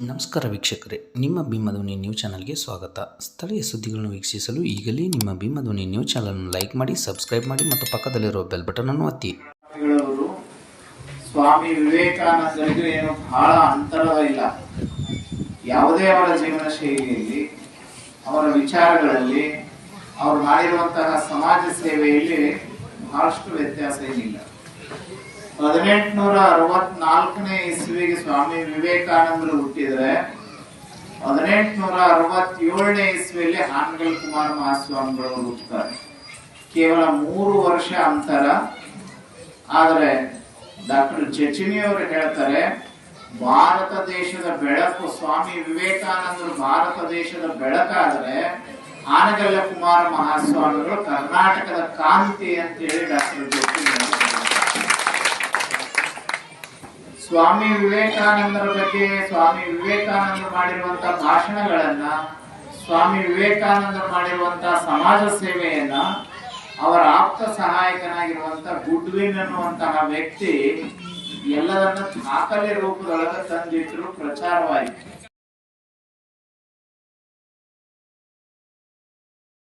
ನಮಸ್ಕಾರ ವೀಕ್ಷಕರೇ, ನಿಮ್ಮ ಭೀಮಧ್ವನಿ ನ್ಯೂಸ್ ಚಾನಲ್ಗೆ ಸ್ವಾಗತ. ಸ್ಥಳೀಯ ಸುದ್ದಿಗಳನ್ನು ವೀಕ್ಷಿಸಲು ಈಗಲೇ ನಿಮ್ಮ ಭೀಮಧ್ವನಿ ನ್ಯೂಸ್ ಚಾನಲನ್ನು ಲೈಕ್ ಮಾಡಿ, ಸಬ್ಸ್ಕ್ರೈಬ್ ಮಾಡಿ ಮತ್ತು ಪಕ್ಕದಲ್ಲಿರುವ ಬೆಲ್ ಬಟನ್ ಅನ್ನು ಒತ್ತಿ ಸ್ವಾಮಿ ವಿವೇಕಾನಂದರಿಗೂ ಏನು ಬಹಳ ಅಂತರವಿಲ್ಲ ಯಾವುದೇ ಅವರ ಜೀವನ ಶೈಲಿಯಲ್ಲಿ, ಅವರ ವಿಚಾರಗಳಲ್ಲಿ, ಅವರು ಮಾಡಿರುವಂತಹ ಸಮಾಜ ಸೇವೆಯಲ್ಲಿ ಬಹಳಷ್ಟು ವ್ಯತ್ಯಾಸ ಏನಿಲ್ಲ. ಹದಿನೆಂಟುನೂರ ಅರವತ್ನಾಲ್ಕನೇ ಇಸ್ವಿಗೆ ಸ್ವಾಮಿ ವಿವೇಕಾನಂದರು ಹುಟ್ಟಿದ್ರೆ ಹದಿನೆಂಟುನೂರ ಅರವತ್ತೇಳನೇ ಇಸ್ವಿಯಲ್ಲಿ ಹಾನಗಲ್ ಕುಮಾರ್ ಮಹಾಸ್ವಾಮಿಗಳು ಹುಟ್ಟುತ್ತಾರೆ. ಕೇವಲ ಮೂರು ವರ್ಷ ಅಂತರ. ಆದರೆ ಡಾಕ್ಟರ್ ಅವರು ಹೇಳ್ತಾರೆ, ಭಾರತ ದೇಶದ ಬೆಳಕು, ಸ್ವಾಮಿ ವಿವೇಕಾನಂದರು ಭಾರತ ದೇಶದ ಬೆಳಕಾದರೆ ಆನಗಲ್ಲ ಕುಮಾರ ಮಹಾಸ್ವಾಮಿಗಳು ಕರ್ನಾಟಕದ ಕಾಂತಿ ಅಂತೇಳಿ ಡಾಕ್ಟರ್ ಜಚಿನಿ ಸ್ವಾಮಿ ವಿವೇಕಾನಂದರ ಬಗ್ಗೆ ಸ್ವಾಮಿ ವಿವೇಕಾನಂದರು ಮಾಡಿರುವಂತಹ ಭಾಷಣಗಳನ್ನ, ಸ್ವಾಮಿ ವಿವೇಕಾನಂದರು ಮಾಡಿರುವಂತಹ ಸಮಾಜ ಸೇವೆಯನ್ನ, ಅವರ ಆಪ್ತ ಸಹಾಯಕನಾಗಿರುವಂತಹ ಗುಡ್ವಿನ್ ಅನ್ನುವಂತಹ ವ್ಯಕ್ತಿ ಎಲ್ಲದನ್ನ ದಾಖಲೆ ರೂಪದೊಳಗೆ ತಂದಿಟ್ಟರು ಪ್ರಚಾರವಾಯಿತು